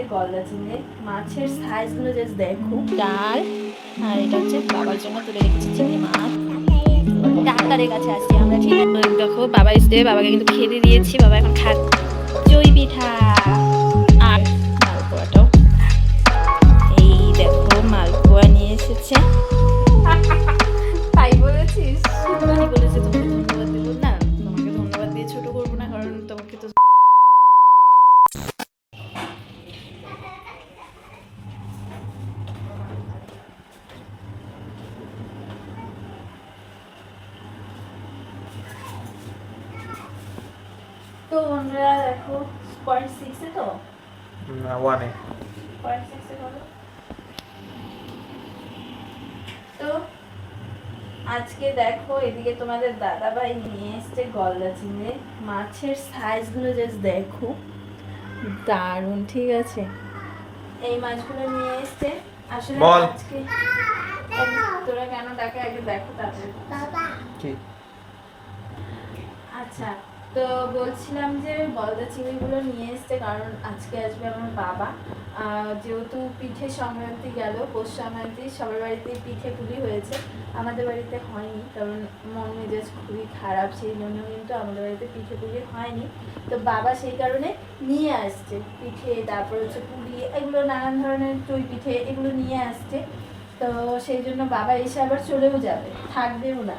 এসছে গলদা চিংড়ি, মাছের সাইজগুলো জাস্ট দেখো। ডাল, আর এটা হচ্ছে বাবার জন্য তুলে রেখেছি চিংড়ি মাছ। ডাক্তারের কাছে আসছি? আমরা ঠিক দেখো, বাবা এসে বাবাকে কিন্তু খেতে দিয়েছি, বাবা এখন খাক চই পিঠা। তো আমরা দেখো পয়েন্ট সিক্সে তো? না ওয়ানে পয়েন্ট সিক্সে বলো তো আজকে দেখো এদিকে তোমাদের দাদাভাই নিয়ে এসছে গলদা চিংড়ি। মাছের সাইজগুলো জাস্ট দেখো। দারুণ ঠিক আছে? এই মাছগুলো নিয়ে এসছে। আসলে আজকে তোরা কেন ডাকে আগে দেখো তারপরে আচ্ছা তো বলছিলাম যে গলদা চিংড়িগুলো নিয়ে এসছে, কারণ আজকে আসবে আমার বাবা। যেহেতু পিঠে সংক্রান্তি গেল পৌষ সংক্রান্তি সবার বাড়িতে পিঠে পুলি হয়েছে। আমাদের বাড়িতে হয়নি, কারণ মন মেজাজ খুবই খারাপ, সেই জন্য কিন্তু আমাদের বাড়িতে পিঠে পুলি হয়নি। তো বাবা সেই কারণে নিয়ে আসছে পিঠে, তারপর হচ্ছে পুলি, এগুলো নানান ধরনের চই পিঠে এগুলো নিয়ে আসছে। তো সেই জন্য বাবা এসে আবার চলেও যাবে, থাকবেও না।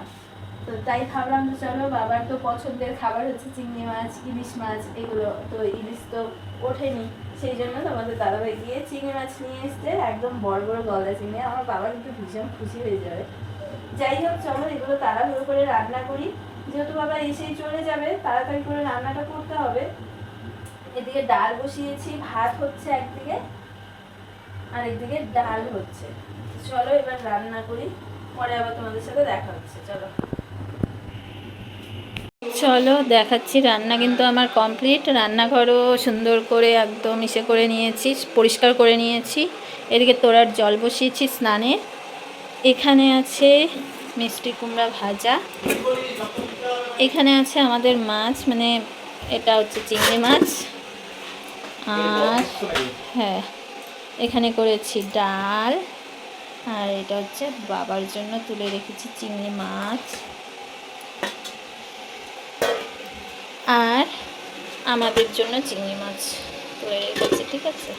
তো তাই ভাবলাম যে চলো বাবার তো পছন্দের খাবার হচ্ছে চিংড়ি মাছ, ইলিশ মাছ, এগুলো। তো ইলিশ তো ওঠেনি। সেই জন্য তোমাদের দাদাভাই গিয়ে চিংড়ি মাছ নিয়ে এসছে, একদম বড় বড় গলদা চিংড়ি। আমার বাবা কিন্তু ভীষণ খুশি হয়ে যাবে। যাই হোক, চলো এগুলো তাড়াহুড়ো করে রান্না করি। যেহেতু বাবা এসেই চলে যাবে, তাড়াতাড়ি করে রান্নাটা করতে হবে। এদিকে ডাল বসিয়েছি, ভাত হচ্ছে একদিকে, আর একদিকে ডাল হচ্ছে। চলো এবার রান্না করি, পরে আবার তোমাদের সাথে দেখা হচ্ছে। চলো। চলো, দেখাচ্ছি রান্না কিন্তু আমার কমপ্লিট রান্নাঘরও সুন্দর করে একদম ইসে করে নিয়েছি, পরিষ্কার করে নিয়েছি। এদিকে তোরার জল বসিয়েছি স্নানে। এখানে আছে মিষ্টি কুমড়া ভাজা। এখানে আছে আমাদের মাছ মানে এটা হচ্ছে চিংড়ি মাছ। আর হ্যাঁ এখানে করেছি ডাল। আর এটা হচ্ছে বাবার জন্য তুলে রেখেছি চিংড়ি মাছ। আর আমাদের জন্য চিংড়ি মাছ তুলে রেখেছি ঠিক আছে?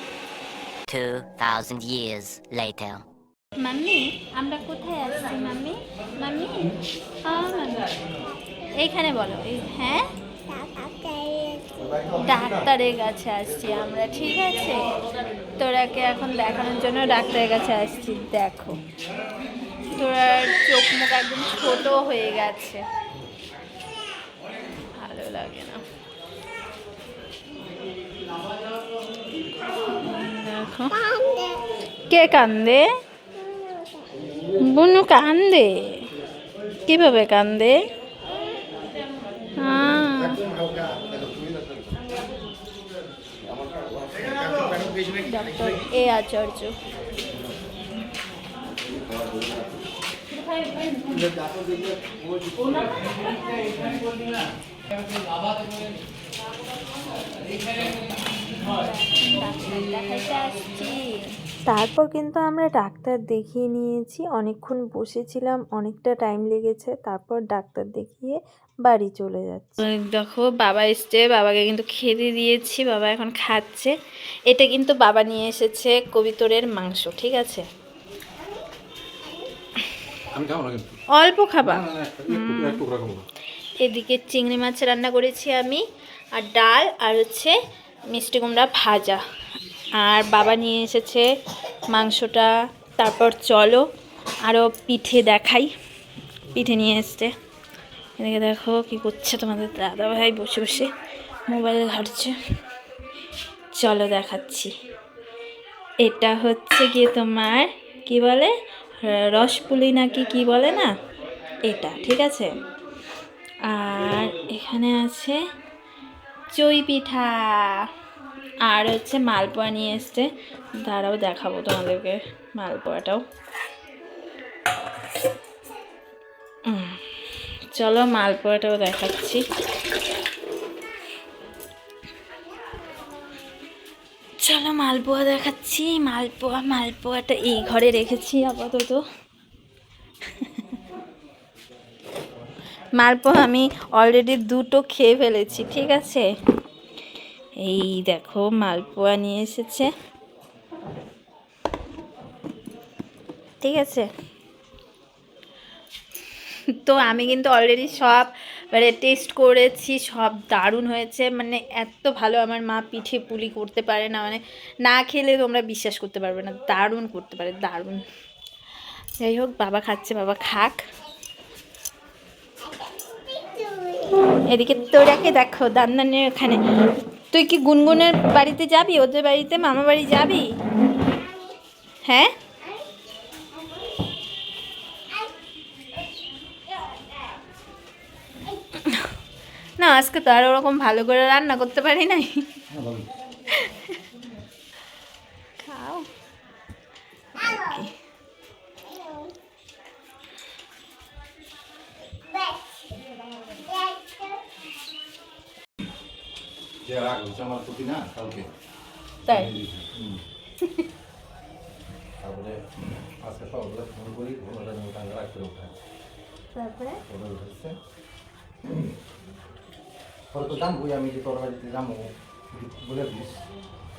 2,000 years later. মাম্মি আমরা কোথায় আসছি মাম্মি? মাম্মি? হ্যাঁ এইখানে বলো। হ্যাঁ? ডাক্তারের কাছে আসছি আমরা ঠিক আছে? তোরাকে এখন দেখানোর জন্য ডাক্তারের কাছে আসছি দেখো। তোরার চোখ মুখ একদম ছোট হয়ে গেছে ভালো লাগে না দেখো কে কান্দে? বুনু কান্দে। কীভাবে কান্দে? Doctor A Acharya. আসছি তারপর কিন্তু আমরা ডাক্তার দেখিয়ে নিয়েছি। অনেকক্ষণ বসেছিলাম অনেকটা টাইম লেগেছে। তারপর ডাক্তার দেখিয়ে বাড়ি চলে যাচ্ছে। দেখো বাবা এসছে বাবাকে কিন্তু খেতে দিয়েছি বাবা এখন খাচ্ছে। এটা কিন্তু বাবা নিয়ে এসেছে কবিতরের মাংস ঠিক আছে? অল্প খাবা। এদিকে চিংড়ি মাছ রান্না করেছি আমি আর ডাল আর হচ্ছে মিষ্টি কুমড়া ভাজা। আর বাবা নিয়ে এসেছে মাংসটা, তারপর চলো আরও পিঠে দেখাই। পিঠে নিয়ে এসছে। এদিকে দেখো কি করছে তোমাদের দাদা ভাই বসে বসে মোবাইলে ঘাটছে। চলো দেখাচ্ছি। এটা হচ্ছে গিয়ে তোমার, কি বলে? রসপুলি নাকি কি বলে না? এটা, ঠিক আছে? আর এখানে আছে চই পিঠা। আর হচ্ছে মালপোয়া নিয়ে এসছে। দাঁড়াও, দেখাবো তোমাদেরকে মালপোয়াটাও। চলো মালপোয়াটাও দেখাচ্ছি। চলো মালপোয়া দেখাচ্ছি। মালপোয়া, মালপোয়াটা এই ঘরে রেখেছি আপাতত। মালপোয়া আমি অলরেডি দুটো খেয়ে ফেলেছি, ঠিক আছে? এই দেখো, মালপোয়া নিয়ে এসেছে। ঠিক আছে? তো আমি কিন্তু অলরেডি সব মানে টেস্ট করেছি, সব দারুণ হয়েছে। মানে এত ভালো আমার মা পিঠে পুলি করতে পারে না মানে না খেলে তোমরা বিশ্বাস করতে পারবে না, দারুণ করতে পারে, দারুণ। যাই হোক, বাবা খাচ্ছে, বাবা খাক। এদিকে তোরাকে দেখো, দান্দানের ওখানে। তুই কি গুনগুনের বাড়িতে যাবি? ওদের বাড়িতে মামা বাড়ি যাবি? হ্যাঁ? না, আজকে তো আর ওরকম ভালো করে রান্না করতে পারি নাই। যে রাগ হচ্ছে আমার প্রতি না কালকে। তাই? হুম। তারপরে আজকে সকালবেলা ফোন করি ঘুমোটা যেন টাকা রাখতে ওঠে তারপরে? ওটা উঠেছে। পরে তো জানবোই আমি যে তোর বাড়িতে যাব বলে দিস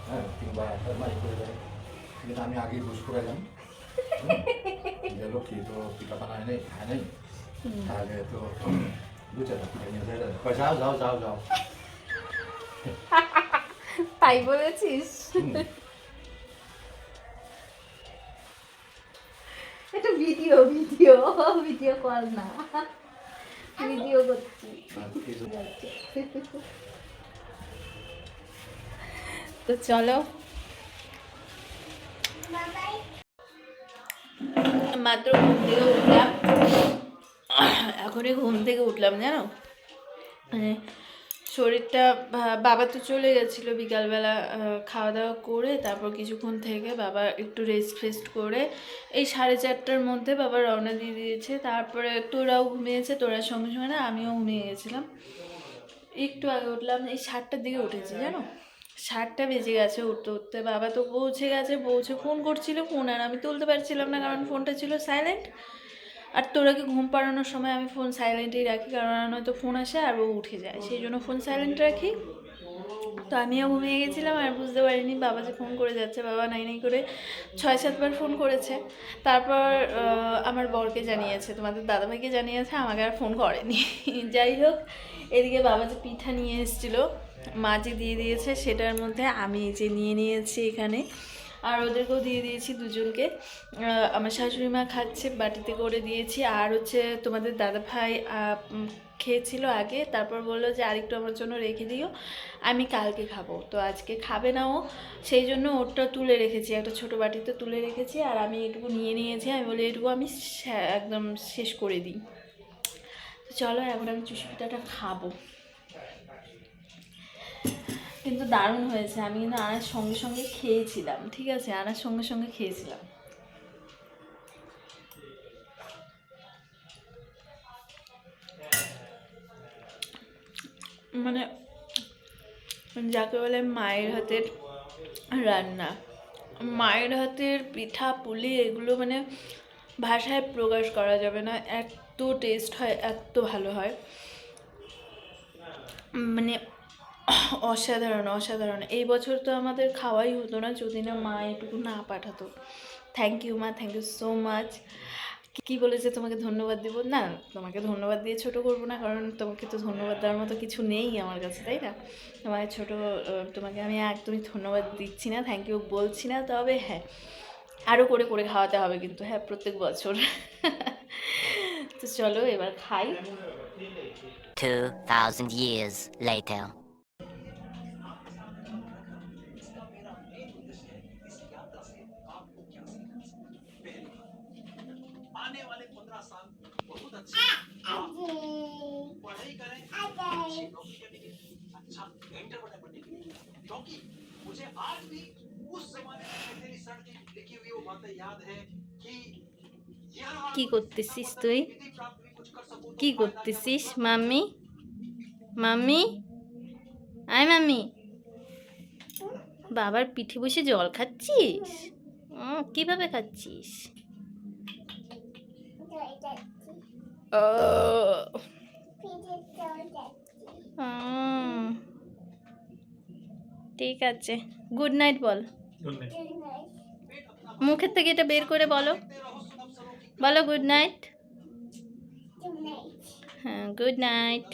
হ্যাঁ কিংবা মাই করে দেয় কিন্তু আমি আগেই করে এলাম যে লক্ষ্মী তো পিঠা বানায় নেই খায় নেই। তাহলে তো বুঝে না পিঠা নিয়ে যাও যাও যাও যাও। তাই বলেছিস? এটা ভিডিও ভিডিও ভিডিও কল না। ভিডিও করছি। তো চলো। মাত্র ঘুম থেকে উঠলাম। এখনই ঘুম থেকে উঠলাম জানো? মানে শরীরটা বাবা তো চলে গেছিল বিকালবেলা খাওয়া দাওয়া করে তারপর কিছুক্ষণ থেকে বাবা একটু রেস্ট ফেস্ট করে এই সাড়ে চারটার মধ্যে বাবা রওনা দিয়ে দিয়েছে। তারপরে তোরাও ঘুমিয়েছে তোরার সঙ্গে সঙ্গে না, আমিও ঘুমিয়ে গেছিলাম। একটু আগে উঠলাম, এই সাতটার দিকে উঠেছি, জানো? সাতটা বেজে গেছে উঠতে উঠতে। বাবা তো পৌঁছে গেছে, পৌঁছে ফোন করছিল ফোন আর আমি তুলতে পারছিলাম না কারণ ফোনটা ছিল সাইলেন্ট আর তোরাকে ঘুম পাড়ানোর সময় আমি ফোন সাইলেন্টেই রাখি, কারণ নয়তো ফোন আসে আর ও উঠে যায়। সেই জন্য ফোন সাইলেন্ট রাখি। তো আমিও ঘুমিয়ে গেছিলাম আর বুঝতে পারিনি, বাবা যে ফোন করে যাচ্ছে, বাবা নাই নাই করে ছয় সাতবার ফোন করেছে। তারপর আমার বরকে জানিয়েছে, তোমাদের দাদাভাইকে জানিয়েছে, আমাকে আর ফোন করেনি। যাই হোক, এদিকে বাবা যে পিঠা নিয়ে এসেছিল, মা যে দিয়ে দিয়েছে, সেটার মধ্যে আমি যে নিয়ে নিয়েছি এখানে। আর ওদেরকেও দিয়ে দিয়েছি দুজনকে। আমার শাশুড়ি মা খাচ্ছে, বাটিতে করে দিয়েছি। আর হচ্ছে তোমাদের দাদা ভাই খেয়েছিল আগে, তারপর বলল যে আরেকটু আমার জন্য রেখে দিও, আমি কালকে খাব। তো আজকে খাবে না ও, সেই জন্য ওরটা তুলে রেখেছি, একটা ছোটো বাটিতে তুলে রেখেছি। আর আমি এটুকু নিয়ে নিয়েছি, আমি বলি এটুকু আমি একদম শেষ করে দিই। তো চলো, এখন আমি চুষি পিঠাটা খাব। কিন্তু দারুণ হয়েছে। আমি কিন্তু আনার সঙ্গে সঙ্গে খেয়েছিলাম, ঠিক আছে? আনার সঙ্গে সঙ্গে খেয়েছিলাম। মানে যাকে বলে মায়ের হাতের রান্না। মায়ের হাতের পিঠা, পুলি এগুলো মানে ভাষায় প্রকাশ করা যাবে না। এত টেস্ট হয়, এত ভালো হয়। মানে অসাধারণ অসাধারণ। এই বছর তো আমাদের খাওয়াই হতো না যদি না মা এটুকু না পাঠাতো। থ্যাংক ইউ মা থ্যাংক ইউ সো মাচ কি বলেছে তোমাকে ধন্যবাদ দেবো? না তোমাকে ধন্যবাদ দিয়ে ছোট করব না কারণ তোমাকে তো ধন্যবাদ দেওয়ার মতো কিছু নেই আমার কাছে তাই না? তোমাকে ছোট তোমাকে আমি একদমই ধন্যবাদ দিচ্ছি না থ্যাংক ইউ বলছি না তবে হ্যাঁ আরও করে করে খাওয়াতে হবে কিন্তু হ্যাঁ প্রত্যেক বছর। তো চলো এবার খাই। 2,000 years later. पढ़ाई करें अच्छी नौकरी करने के लिए अच्छा एंटर बने बनने के लिए क्योंकि मुझे आज भी उस जमाने में तेरी सर की लिखी हुई वो बातें याद है कि यहाँ কি করতেছিস তুই विधि प्राप्त भी कुछ कर सकूं কি করতেছিস মাম্মি মাম্মি আয় মাম্মি বাবার পিঠে বসে জল খাচ্ছিস উম, কিভাবে খাচ্ছিস ও ঠিক আছে। গুড নাইট বল। মুখের থেকে এটা বের করে বলো। বলো গুড নাইট হ্যাঁ গুড নাইট